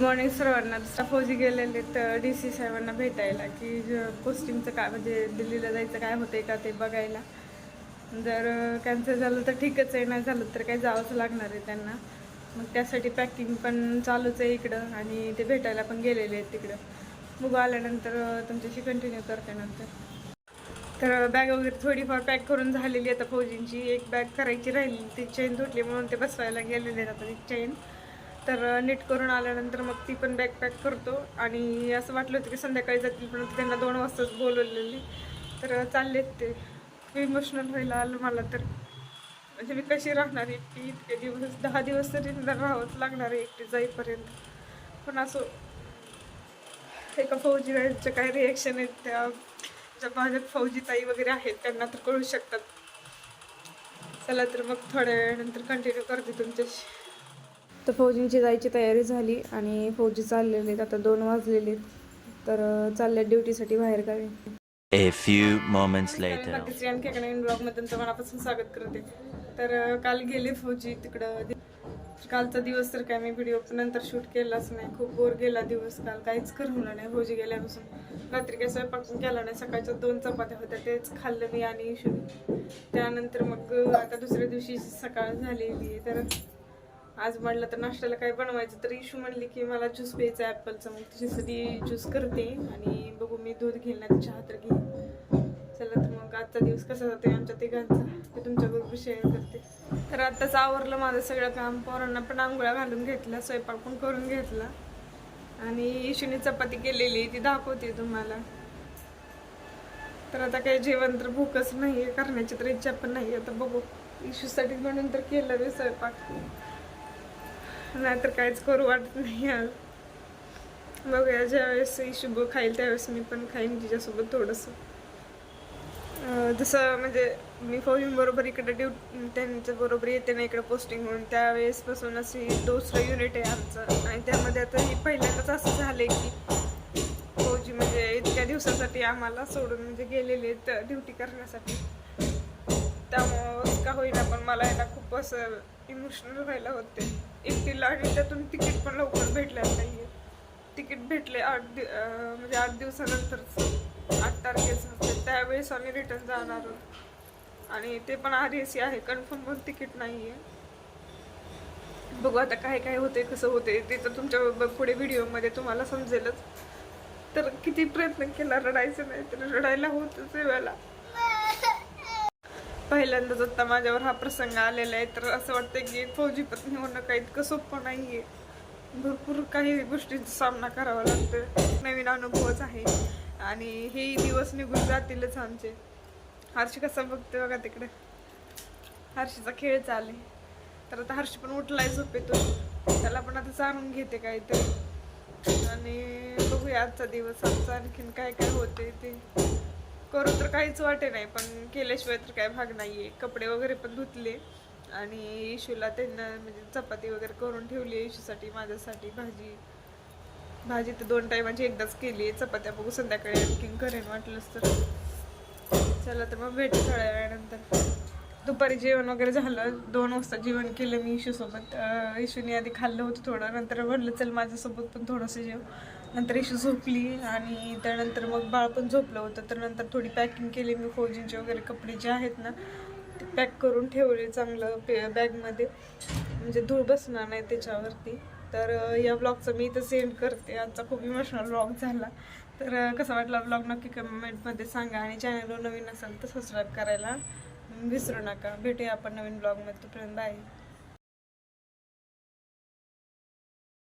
Morning सर्वांना दुसरा फौजी गेलेले तर डी सी साहेबांना भेटायला की पोस्टिंगचं काय म्हणजे दिल्लीला जायचं काय होतंय का ते बघायला. जर कॅन्सल झालं तर ठीकच आहे नाही झालं तर काही जावंच लागणार आहे त्यांना. मग त्यासाठी पॅकिंग पण चालूच आहे इकडं आणि ते भेटायला पण गेलेले आहेत तिकडं. बघू आल्यानंतर तुमच्याशी कंटिन्यू करते नंतर. तर बॅग वगैरे थोडीफार पॅक करून झालेली आहे आता फौजींची. एक बॅग करायची राहिली ती चेन तुटली म्हणून ते बसवायला गेलेले आहेत आता ती चेन तर नीट करून आल्यानंतर मग ती पण बॅग पॅक करतो. आणि असं वाटलं होतं की संध्याकाळी जातील पण त्यांना दोन वाजताच बोलवलेली. तर चाललेत ते. इमोशनल व्हायला आलं मला तर. म्हणजे मी कशी राहणार एकटी इतके दिवस दहा दिवस तरी राहावंच लागणार आहे एकटी जाईपर्यंत. पण असं एका फौजीचे काय रिॲक्शन आहेत त्या ज्या माझ्या फौजी ताई वगैरे आहेत त्यांना तर कळू शकतात. चला तर मग थोड्या वेळानंतर कंटिन्यू करते तुमच्याशी. तर फौजींची जायची तयारी झाली आणि फौजी चाललेले आहेत. आता दोन वाजलेले तर चालल्या ड्युटीसाठी बाहेर गावी. A few moments later. तुमचं मनापासून स्वागत करते. तर काल गेले फौजी तिकडं. कालचा दिवस तर काय मी व्हिडिओ नंतर शूट केलाच नाही. खूप बोर गेला दिवस काल. काहीच करमलं नाही फौजी गेल्यापासून. रात्री काही स्वयंपाक केला नाही. सकाळच्या दोन चपात्या होत्या. तेच खाल्लं मी आणि त्यानंतर मग आता दुसऱ्या दिवशी सकाळ झालेली तर आज म्हटलं तर नाश्त्याला काय बनवायचं तर इशू म्हणली की मला ज्यूस प्यायचा आहे ॲपलचा मग तिच्यासाठी ज्यूस करते आणि बघू मी दूध घेईल ना चहा तर घेईन. चला तर मग आजचा दिवस कसा जातो आमच्या तिघांचा ते तुमच्याबरोबर शेअर करते. तर आत्ताच आवरलं माझं सगळं काम पोरांना पण आंघोळ्या घालून घेतला स्वयंपाक पण करून घेतला. आणि इशूने चपाती केलेली ती दाखवते तुम्हाला. तर आता काही जेवण तर भूकच नाही आहे करण्याची तर इच्छा पण नाही आता बघू इशूसाठी म्हणून तर केलं मी स्वयंपाक. नाहीतर काहीच करू वाटत नाही आज. बघूया ज्यावेळेस शुभ खाईल त्यावेळेस मी पण खाईन तिच्यासोबत थोडंसं. जसं म्हणजे मी फौजींबरोबर इकडे ड्यू त्यांच्या बरोबर येते ना इकडे पोस्टिंग होऊन त्यावेळेसपासून अशी दुसरं युनिट आहे आमचं. आणि त्यामध्ये आता ही पहिल्यांदाच असं झालंय की फौजी म्हणजे इतक्या दिवसासाठी आम्हाला सोडून म्हणजे गेलेले आहेत ड्युटी करण्यासाठी. त्यामुळं का होईना पण मला याला खूप असं इमोशनल व्हायला होते एकटीला आणि त्यातून तिकीट पण लवकर भेटलं नाही तिकीट भेटले आठ दि म्हणजे आठ दिवसानंतरच. आठ तारखेचं म्हणजे त्यावेळेस आम्ही रिटर्न जाणार आहोत. आणि ते पण आर ए सी आहे कन्फर्म पण तिकीट नाही आहे बघू आता काय काय होते कसं होते ते तर तुमच्या ब- पुढे व्हिडिओमध्ये तुम्हाला समजेलच. तर किती प्रयत्न केला रडायचं नाही तर रडायला होतच आहे पहिल्यांदाच आता माझ्यावर हा प्रसंग आलेला आहे. तर असं वाटतं की फौजी पत्नी होणं काही इतकं सोपं नाही आहे भरपूर काही गोष्टींचा सामना करावा लागतो नवीन अनुभवच आहे. आणि हे दिवस निघून जातीलच आमचे. हर्षी कसा बघते बघा तिकडे. हर्षीचा खेळ चालू तर आता हर्षी पण उठलाय झोपेतून. त्याला पण आता जाणून घेते काहीतरी. आणि बघूया आजचा दिवस. आमचा आणखीन काय काय होते ते. करू तर काहीच वाटे नाही पण केल्याशिवाय तर काय भाग नाहीये. कपडे वगैरे पण धुतले आणि इशूला त्यांना म्हणजे चपाती वगैरे करून ठेवली आहे इशूसाठी माझ्यासाठी भाजी. भाजी तर दोन टायमाची एकदाच केली आहे. चपात्या बघू संध्याकाळी आणखीन करेन वाटलंच तर. चला तर मग भेटू थोड्या वेळानंतर. दुपारी जेवण वगैरे झालं. दोन वाजता जेवण केलं मी इशूसोबत इशूने आधी खाल्लं होतं थोडं. नंतर म्हणलं चल माझ्यासोबत पण थोडंसं जेव. नंतर इशू झोपली आणि त्यानंतर मग बाळ पण झोपलं होतं. तर नंतर थोडी पॅकिंग केली मी फौजींचे वगैरे कपडे जे आहेत ना ते पॅक करून ठेवले चांगलं पे बॅगमध्ये म्हणजे धूळ बसणार नाही त्याच्यावरती. तर या ब्लॉगचं मी इथं सेंड करते. आजचा खूप इमोशनल ब्लॉग झाला. तर कसा वाटला ब्लॉग नक्की कमेंटमध्ये सांगा आणि चॅनलवर नवीन असाल तर सबस्क्राईब करायला विसरू नका. भेटूया आपण नवीन ब्लॉगमध्ये तोपर्यंत बाय